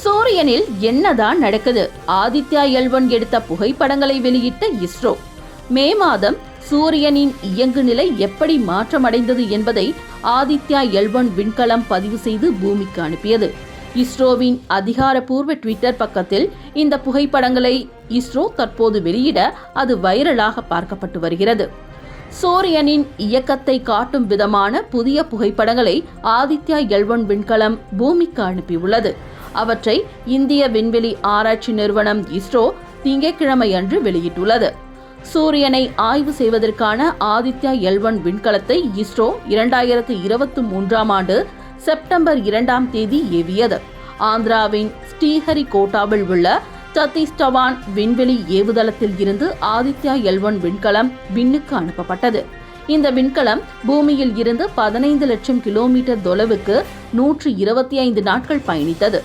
சூரியனில் என்னதான் நடக்குது? ஆதித்யா எல்வன் எடுத்த புகைப்படங்களை வெளியிட்ட இஸ்ரோ. மே மாதம் சூரியனின் இயங்கு நிலை எப்படி மாற்றமடைந்தது என்பதை ஆதித்யா எல்வன் விண்கலம் பதிவு செய்து பூமிக்கு அனுப்பியது. இஸ்ரோவின் அதிகாரப்பூர்வ ட்விட்டர் பக்கத்தில் இந்த புகைப்படங்களை இஸ்ரோ தற்போது வெளியிட அது வைரலாக பார்க்கப்பட்டு வருகிறது. சூரியனின் இயக்கத்தை காட்டும் விதமான புதிய புகைப்படங்களை ஆதித்யா எல்வன் விண்கலம் பூமிக்கு அனுப்பியுள்ளது. அவற்றை இந்திய விண்வெளி ஆராய்ச்சி நிறுவனம் இஸ்ரோ திங்கட்கிழமை அன்று வெளியிட்டுள்ளது. சூரியனை ஆய்வு செய்வதற்கான ஆதித்யா எல்வன் விண்கலத்தை இஸ்ரோ இரண்டாயிரத்து இருபத்தி மூன்றாம் ஆண்டு செப்டம்பர் இரண்டாம் தேதி ஏவியது. ஆந்திராவின் ஸ்ரீஹரிகோட்டாவில் உள்ள சத்தீஸ் டவான் விண்வெளி ஏவுதளத்தில் இருந்து ஆதித்யா எல்வன் விண்கலம் விண்ணுக்கு அனுப்பப்பட்டது. இந்த விண்கலம் பூமியில் இருந்து பதினைந்து லட்சம் கிலோமீட்டர் தொலைவுக்கு நூற்று இருபத்தி ஐந்து நாட்கள் பயணித்தது.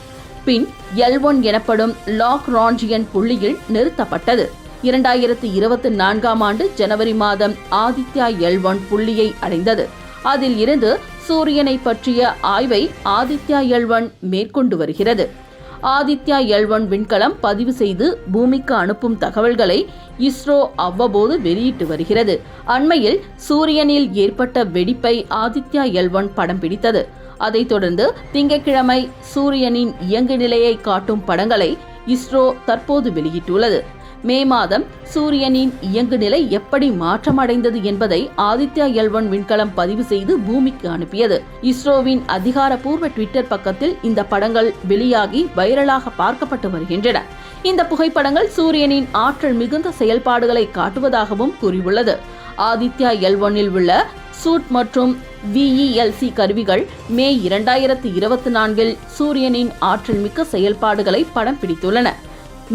பின் எல் ஒன் எனப்படும் லாக் ராஞ்சியன் புள்ளியில் நிறுத்தப்பட்டது. இரண்டாயிரத்து இருபத்தி நான்காம் ஆண்டு ஜனவரி மாதம் ஆதித்யா எல் ஒன் புள்ளியை அடைந்தது. அதில் இருந்து சூரியனை பற்றிய ஆய்வை ஆதித்யா எல் ஒன் மேற்கொண்டு வருகிறது. ஆதித்யா எல் ஒன் விண்கலம் பதிவு செய்து பூமிக்கு அனுப்பும் தகவல்களை இஸ்ரோ அவ்வப்போது வெளியிட்டு வருகிறது. அண்மையில் சூரியனில் ஏற்பட்ட வெடிப்பை ஆதித்யா எல் ஒன் படம் பிடித்தது. அதைத் தொடர்ந்து திங்கட்கிழமை சூரியனின் இயங்கு நிலையை காட்டும் படங்களை இஸ்ரோ தற்போது வெளியிட்டுள்ளது. மே மாதம் சூரியனின் இயங்கு நிலை எப்படி மாற்றமடைந்தது என்பதை ஆதித்யா எல்வன் விண்கலம் பதிவு செய்து பூமிக்கு அனுப்பியது. இஸ்ரோவின் அதிகாரப்பூர்வ ட்விட்டர் பக்கத்தில் இந்த படங்கள் வெளியாகி வைரலாக பார்க்கப்பட்டு வருகின்றன. இந்த புகைப்படங்கள் சூரியனின் ஆற்றல் மிகுந்த செயல்பாடுகளை காட்டுவதாகவும் கூறியுள்ளது. ஆதித்யா எல் ஒன்னில் உள்ள சூட் மற்றும் விஇஎல்சி கருவிகள் மே இரண்டாயிரத்து இருபத்தி நான்கில் சூரியனின் ஆற்றல் மிக்க செயல்பாடுகளை படம் பிடித்துள்ளன.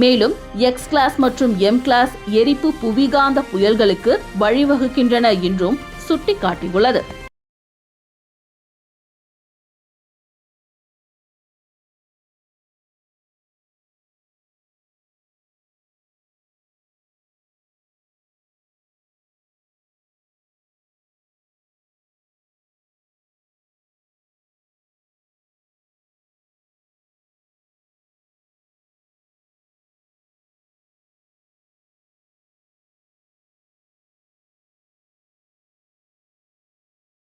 மேலும் எக்ஸ் கிளாஸ் மற்றும் எம் கிளாஸ் எரிப்பு புவிகாந்த புயல்களுக்கு வழிவகுக்கின்றன என்றும் சுட்டிக்காட்டியுள்ளது.